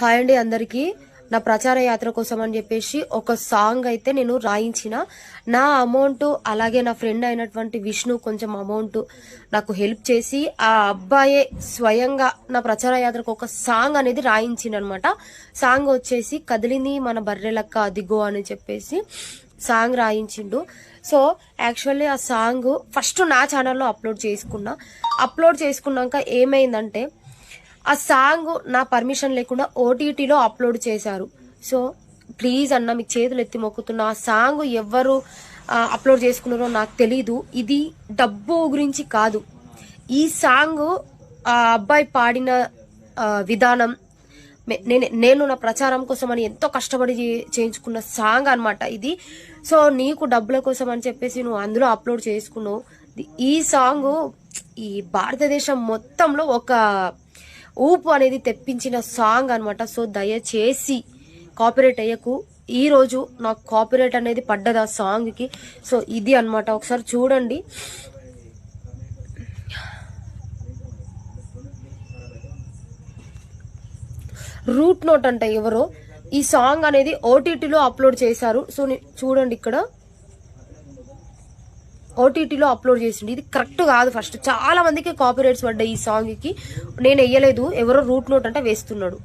Hi అండి అందరికీ. నా ప్రచార యాత్ర కోసం అని చెప్పేసి ఒక సాంగ్ అయితే నేను రాయించిన. నా అమౌంట్ అలాగే నా ఫ్రెండ్ అయినటువంటి విష్ణు కొంచెం అమౌంట్ నాకు హెల్ప్ చేసి ఆ అబ్బాయే స్వయంగా నా ప్రచార యాత్రకు ఒక సాంగ్ అనేది రాయించిండనమాట. సాంగ్ వచ్చేసి కదిలింది మన బర్రెలక్క అదిగో అని చెప్పేసి సాంగ్ రాయించిండు. సో యాక్చువల్లీ ఆ సాంగ్ ఫస్ట్ నా ఛానల్లో అప్లోడ్ చేసుకున్నా. అప్లోడ్ చేసుకున్నాక ఏమైందంటే ఆ సాంగ్ నా పర్మిషన్ లేకుండా ఓటీటీలో అప్లోడ్ చేశారు. సో ప్లీజ్ అన్న మీకు చేతులు ఎత్తి మొక్కుతున్నా ఆ సాంగ్ ఎవరు అప్లోడ్ చేసుకున్నారో నాకు తెలీదు. ఇది డబ్బు గురించి కాదు. ఈ సాంగ్ ఆ అబ్బాయి పాడిన విధానం నేను నేను నా ప్రచారం కోసం అని ఎంతో కష్టపడి చేయించుకున్న సాంగ్ అనమాట ఇది. సో నీకు డబ్బుల కోసం అని చెప్పేసి నువ్వు అందులో అప్లోడ్ చేసుకున్నావు. ఈ సాంగ్ ఈ భారతదేశం మొత్తంలో ఒక ఊపు అనేది తెప్పించిన సాంగ్ అనమాట సో దయచేసి కాపీరైట్ అయ్యకు. ఈ రోజు నాకు కాపీరైట్ అనేది పడ్డది ఆ సాంగ్కి సో ఇది అన్నమాట. ఒకసారి చూడండి. రూట్ నోట్ అంట ఎవరో. ఈ సాంగ్ అనేది ఓటీటీలో అప్లోడ్ చేశారు. సో చూడండి ఇక్కడ. ఓటీటీలో అప్లోడ్ చేసిండు. ఇది కరెక్ట్ కాదు ఫస్ట్. చాలా మందికి కాపీ రైట్స్ పడ్డాయి ఈ సాంగ్కి. నేను వెయ్యలేదు ఎవరో రూట్ నోట్ అంటే వేస్తున్నాడు.